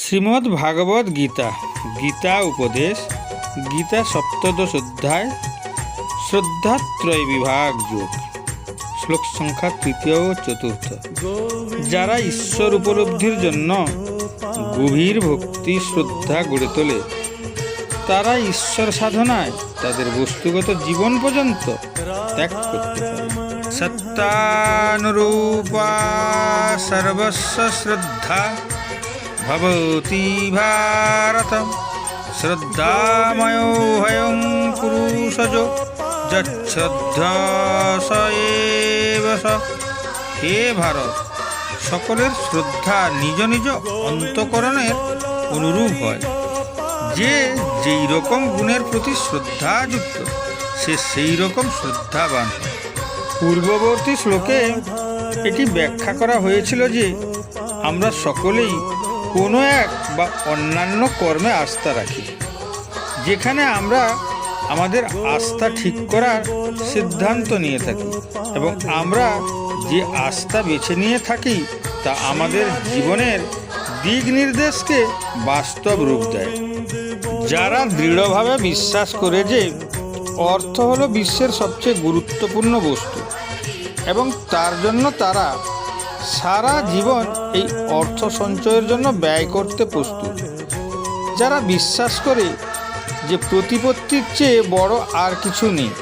শ্রীমদ্ ভাগবত গীতা গীতা উপদেশ, গীতা সপ্তদশ অধ্যায়, শ্রদ্ধাত্রয় বিভাগ যোগ, শ্লোক সংখ্যা তৃতীয় ও চতুর্থ। যারা ঈশ্বর উপলব্ধির জন্য গভীর ভক্তি শ্রদ্ধা গড়ে তোলে, তারা ঈশ্বর সাধনায় তাদের বস্তুগত জীবন পর্যন্ত ত্যাগ করতে পারে। সত্তানুরূপা সর্বস্ব শ্রদ্ধা। ভবতি ভারত শ্রদ্ধাময় পুরুষজ যচ্ছ্রদ্ধা স হে ভারত, সকলের শ্রদ্ধা নিজ নিজ অন্তকরণের অনুরূপ হয়। যে যেই রকম গুণের প্রতি শ্রদ্ধাযুক্ত, সে সেই রকম শ্রদ্ধাবান পূর্ববর্তী শ্লোকে এটি ব্যাখ্যা করা হয়েছিল যে, আমরা সকলেই কোনো এক বা অন্যান্য কর্মে আস্থা রাখি। যেখানে আমরা আমাদের আস্থা ঠিক করার সিদ্ধান্ত নিয়ে থাকি এবং আমরা যে আস্থা বেছে নিয়ে থাকি তা আমাদের জীবনের দিক নির্দেশকে বাস্তব রূপ দেয়। যারা দৃঢ়ভাবে বিশ্বাস করে যে অর্থ হলো বিশ্বের সবচেয়ে গুরুত্বপূর্ণ বস্তু এবং তার জন্য তারা সারা জীবন এই অর্থ সঞ্চয়ের জন্য ব্যয় করতে প্রস্তুত। যারা বিশ্বাস করে যে প্রতিপত্তির চেয়ে বড় আর কিছু নেই,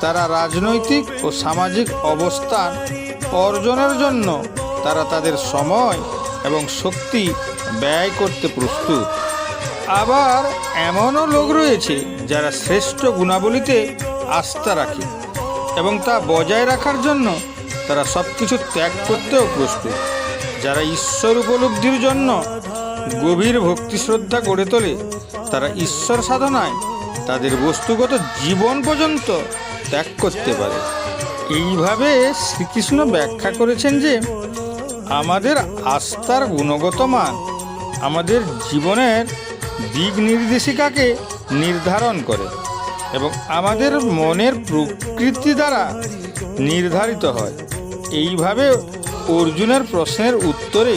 তারা রাজনৈতিক ও সামাজিক অবস্থান অর্জনের জন্য তারা তাদের সময় এবং শক্তি ব্যয় করতে প্রস্তুত। আবার এমনও লোক রয়েছে যারা শ্রেষ্ঠ গুণাবলীতে আস্থা রাখে এবং তা বজায় রাখার জন্য তারা সব কিছু ত্যাগ করতেও প্রস্তুত। যারা ঈশ্বর উপলব্ধির জন্য গভীর ভক্তি শ্রদ্ধা গড়ে তোলে, তারা ঈশ্বর সাধনায় তাদের বস্তুগত জীবন পর্যন্ত ত্যাগ করতে পারে। এইভাবে শ্রীকৃষ্ণ ব্যাখ্যা করেছেন যে, আমাদের আস্থার গুণগত মান, আমাদের জীবনের দিক নির্দেশিকাকে নির্ধারণ করে। এবং আমাদের মনের প্রকৃতি দ্বারা নির্ধারিত হয়। এইভাবে অর্জুনের প্রশ্নের উত্তরে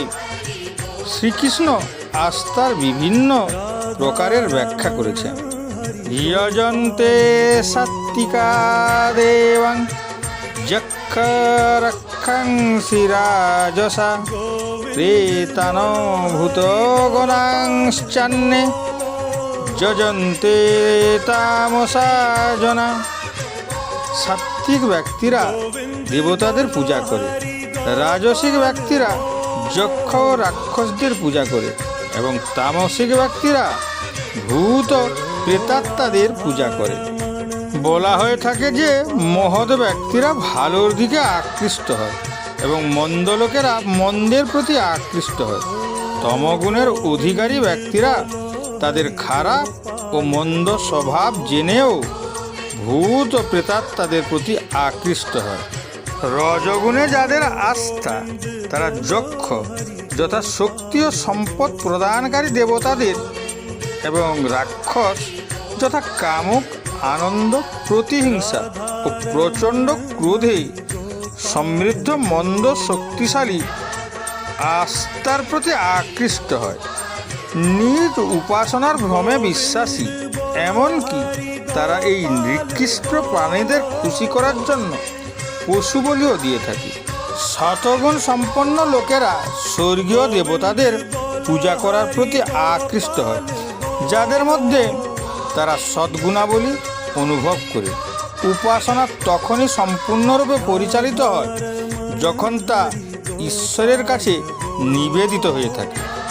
শ্রীকৃষ্ণ আস্থার বিভিন্ন প্রকারের ব্যাখ্যা করেছেন। যজন্তে সাত্বিকা দেবাং যক্ষ রক্ষং শিরাজসা প্রেতন ভূত গণাংশ্চান্নে যজন্তে তামসা জনা সাত্বিক ব্যক্তিরা দেবতাদের পূজা করে, রাজসিক ব্যক্তিরা যক্ষ ও রাক্ষসদের পূজা করে এবং তামসিক ব্যক্তিরা ভূত প্রেতাত্মাদের পূজা করে। বলা হয়ে থাকে যে মহৎ ব্যক্তিরা ভালোর দিকে আকৃষ্ট হয় এবং মন্দ লোকেরা মন্দের প্রতি আকৃষ্ট হয়। তমগুণের অধিকারী ব্যক্তিরা তাদের খারাপ ও মন্দ স্বভাব জেনেও ভূত ও প্রেতাত তাদের প্রতি আকৃষ্ট হয়। রজগুণে যাদের আস্থা, তারা যক্ষ যথা শক্তি ও সম্পদ প্রদানকারী দেবতাদের এবং রাক্ষস যথা কামুক, আনন্দ, প্রতিহিংসা ও প্রচণ্ড ক্রোধে সমৃদ্ধ, মন্দ, শক্তিশালী আস্থার প্রতি আকৃষ্ট হয়। নিজ উপাসনার ভ্রমে বিশ্বাসী। এমনকি তারা এই নিকৃষ্ট প্রাণীদের খুশি করার জন্য পশু বলিও দিয়ে থাকে। শতগুণ সম্পন্ন লোকেরা স্বর্গীয় দেবতাদের পূজা করার প্রতি আকৃষ্ট হয়, যাদের মধ্যে তারা সদ্গুণাবলী অনুভব করে। উপাসনা তখনই সম্পূর্ণরূপে পরিচালিত হয়, যখন তা ঈশ্বরের কাছে নিবেদিত হয়ে থাকে।